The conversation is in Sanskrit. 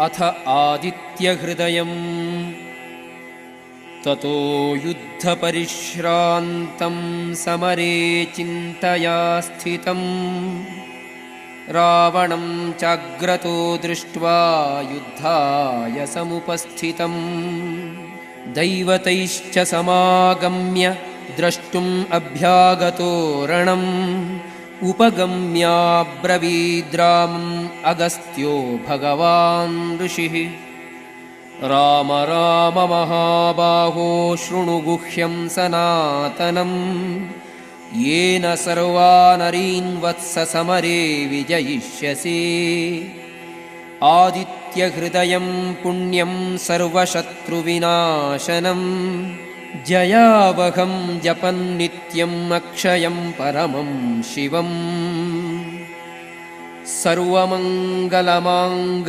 अथ आदित्यहृदयम्। ततो युद्धपरिश्रान्तं समरे चिन्तया स्थितम्। रावणं चाग्रतो दृष्ट्वा युद्धाय समुपस्थितम्। दैवतैश्च समागम्य द्रष्टुम् अभ्यागतो रणम् उपगम्याब्रवीद्रामम् अगस्त्यो भगवान् ऋषिः। राम राम महाबाहो शृणु गुह्यं सनातनम् येन सर्वानरीन् वत्ससमरे विजयिष्यसि। आदित्यहृदयं पुण्यं सर्वशत्रुविनाशनम् जयावहं जपन्नित्यम् अक्षयं परमं शिवम् सर्वमङ्गलमाङ्ग